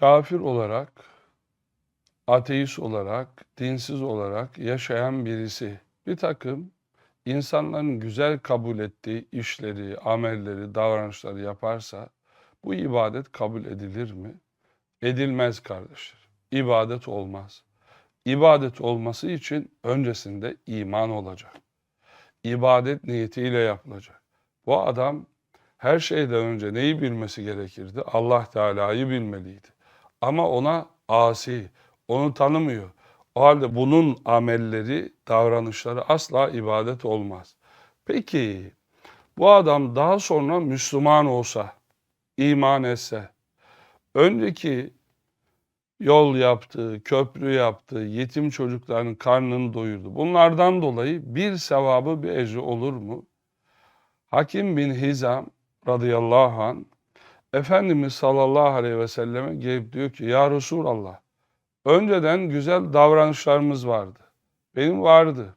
kafir olarak, ateist olarak, dinsiz olarak yaşayan birisi bir takım insanların güzel kabul ettiği işleri, amelleri, davranışları yaparsa bu ibadet kabul edilir mi? Edilmez kardeşler. İbadet olmaz. İbadet olması için öncesinde iman olacak. İbadet niyetiyle yapılacak. Bu adam her şeyden önce neyi bilmesi gerekirdi? Allah Teala'yı bilmeliydi. Ama ona asi, onu tanımıyor. O halde bunun amelleri, davranışları asla ibadet olmaz. Peki bu adam daha sonra Müslüman olsa, iman etse, önceki yol yaptı, köprü yaptı, yetim çocukların karnını doyurdu. Bunlardan dolayı bir sevabı bir ecri olur mu? Hakim bin Hizam radıyallahu an Efendimiz sallallahu aleyhi ve selleme gelip diyor ki ya Resulallah önceden güzel davranışlarımız vardı. Benim vardı.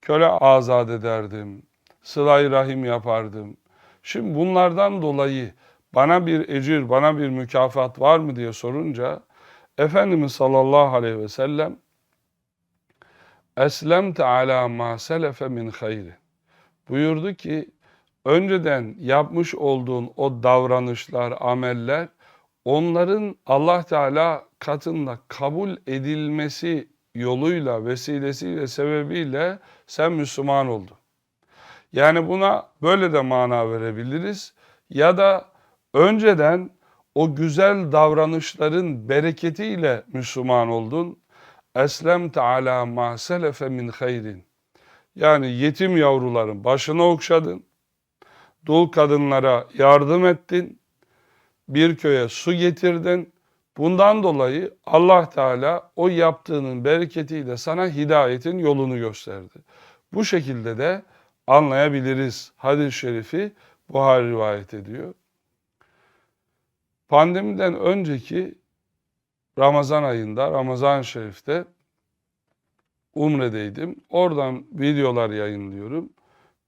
Köle azat ederdim. Sıla-i rahim yapardım. Şimdi bunlardan dolayı bana bir ecir, bana bir mükafat var mı diye sorunca Efendimiz sallallahu aleyhi ve sellem Eslemte ala ma selefe min hayri buyurdu ki önceden yapmış olduğun o davranışlar, ameller onların Allah Teala katında kabul edilmesi yoluyla, vesilesiyle, sebebiyle sen Müslüman oldun. Yani buna böyle de mana verebiliriz. Ya da önceden o güzel davranışların bereketiyle Müslüman oldun. Eslemte ala ma selefe min hayrin. Yani yetim yavruların başını okşadın. Dul kadınlara yardım ettin. Bir köye su getirdin. Bundan dolayı Allah Teala o yaptığının bereketiyle sana hidayetin yolunu gösterdi. Bu şekilde de anlayabiliriz. Hadis-i şerifi Buhari rivayet ediyor. Pandemiden önceki Ramazan ayında, Ramazan-ı Şerif'te Umre'deydim. Oradan videolar yayınlıyorum.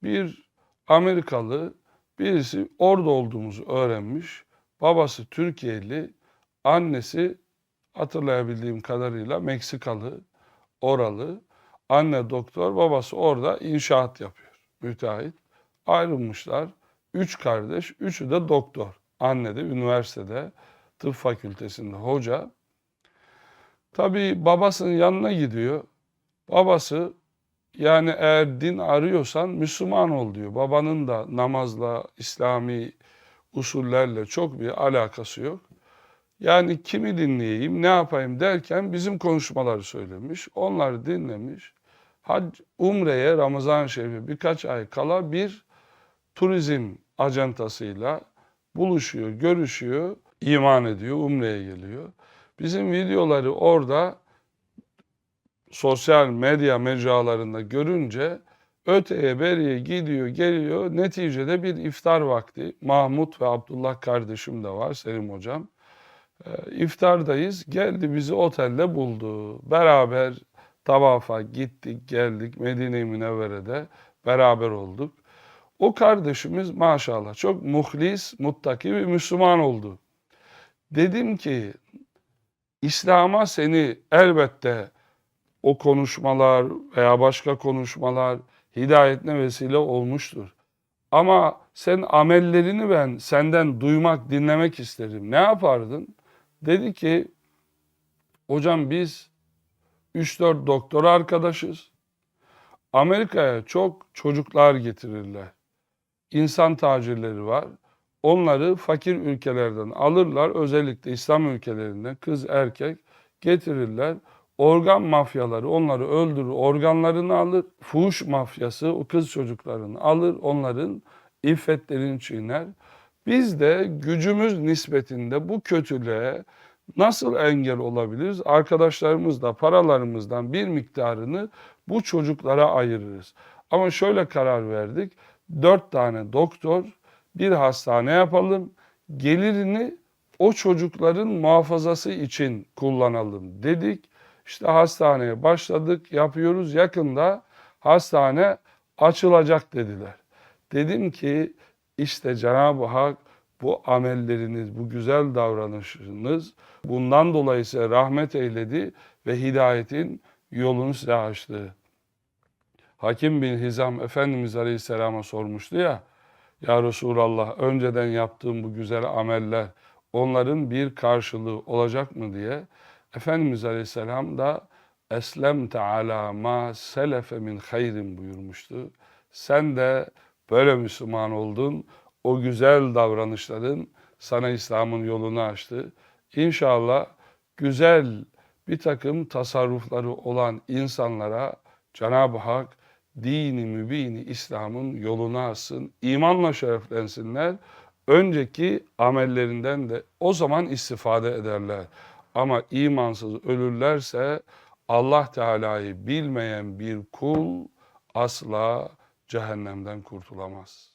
Bir Amerikalı birisi orada olduğumuzu öğrenmiş. Babası Türkiye'li, annesi hatırlayabildiğim kadarıyla Meksikalı, oralı. Anne doktor, babası orada inşaat yapıyor, müteahhit. Ayrılmışlar. Üç kardeş, üçü de doktor. Anne de üniversitede, tıp fakültesinde hoca. Tabii babasının yanına gidiyor. Babası yani eğer din arıyorsan Müslüman ol diyor. Babanın da namazla, İslami usullerle çok bir alakası yok. Yani kimi dinleyeyim, ne yapayım derken bizim konuşmaları söylemiş. Onları dinlemiş. Hac, Umre'ye Ramazan Şerifi birkaç ay kala bir turizm ajantasıyla buluşuyor, görüşüyor, iman ediyor, Umre'ye geliyor. Bizim videoları orada sosyal medya mecralarında görünce öteye beriye gidiyor, geliyor. Neticede bir iftar vakti. Mahmut ve Abdullah kardeşim de var, Selim hocam. Ee, iftardayız. Geldi bizi otelde buldu. Beraber tavafa gittik, geldik. Medine-i Münevvere'de beraber olduk. O kardeşimiz maşallah çok muhlis, muttaki bir Müslüman oldu. Dedim ki İslam'a seni elbette o konuşmalar veya başka konuşmalar hidayetine vesile olmuştur. Ama sen amellerini ben senden duymak, dinlemek isterim. Ne yapardın? Dedi ki, hocam biz 3-4 doktor arkadaşız. Amerika'ya çok çocuklar getirirler. İnsan tacirleri var. Onları fakir ülkelerden alırlar. Özellikle İslam ülkelerinden kız erkek getirirler. Organ mafyaları onları öldürür, organlarını alır. Fuhuş mafyası o kız çocuklarını alır, onların iffetlerini çiğner. Biz de gücümüz nispetinde bu kötülüğe nasıl engel olabiliriz? Arkadaşlarımız da paralarımızdan bir miktarını bu çocuklara ayırırız. Ama şöyle karar verdik. Dört tane doktor bir hastane yapalım. Gelirini o çocukların muhafazası için kullanalım dedik. İşte hastaneye başladık, yapıyoruz. Yakında hastane açılacak dediler. Dedim ki işte Cenab-ı Hak bu amelleriniz, bu güzel davranışınız bundan dolayı size rahmet eyledi ve hidayetin yolunu size açtı. Hakim bin Hizam Efendimiz Aleyhisselam'a sormuştu ya, Ya Resulallah önceden yaptığım bu güzel ameller onların bir karşılığı olacak mı diye. Efendimiz Aleyhisselam da Eslemte ala ma selefe min hayrin buyurmuştu. Sen de böyle Müslüman oldun. O güzel davranışların sana İslam'ın yolunu açtı. İnşallah güzel bir takım tasarrufları olan insanlara Cenab-ı Hak dini mübini İslam'ın yolunu açsın. imanla şereflensinler. Önceki amellerinden de o zaman istifade ederler. Ama imansız ölürlerse Allah Teala'yı bilmeyen bir kul asla cehennemden kurtulamaz.